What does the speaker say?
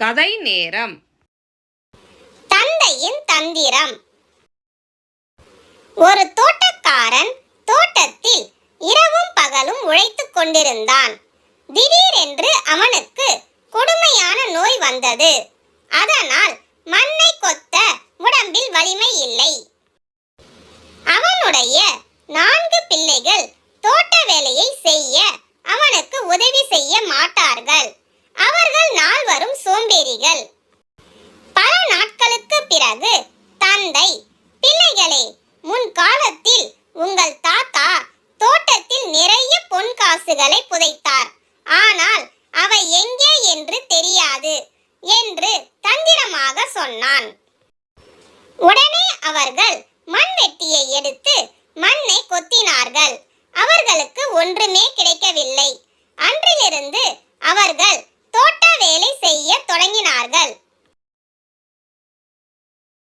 கதை நேரம். தந்தையின் தந்திரம். ஒரு தோட்டக்காரன் தோட்டத்தில் இரவும் பகலும் உழைத்துக் கொண்டிருந்தான். திடீரென்று அவனுக்கு கொடுமையான நோய் வந்தது. அதனால் மண்ணை கொத்த உடம்பில் வலிமை இல்லை. அவனுடைய நான்கு பிள்ளைகள் தோட்ட வேலையை செய்ய அவனுக்கு உதவி செய்ய மாட்டார்கள். அவர்கள் நால்வரும் சோம்பேறிகள் பல நாட்களுக்கு பிறகு தந்தை பிள்ளைகளே முன்காலத்தில் உங்கள் தாத்தா தோட்டத்தில் நிறைய பொன் காசுகளை புதைத்தார். ஆனால் அவை எங்கே என்று தெரியாது என்று தந்திரமாக சொன்னான். உடனே அவர்கள் மண்வெட்டியை எடுத்து மண்ணை கொத்தினார்கள். அவர்களுக்கு ஒன்றுமே கிடைக்கவில்லை. அன்றிலிருந்து அவர்கள் தோட்ட வேலை செய்ய ¡Soleñina!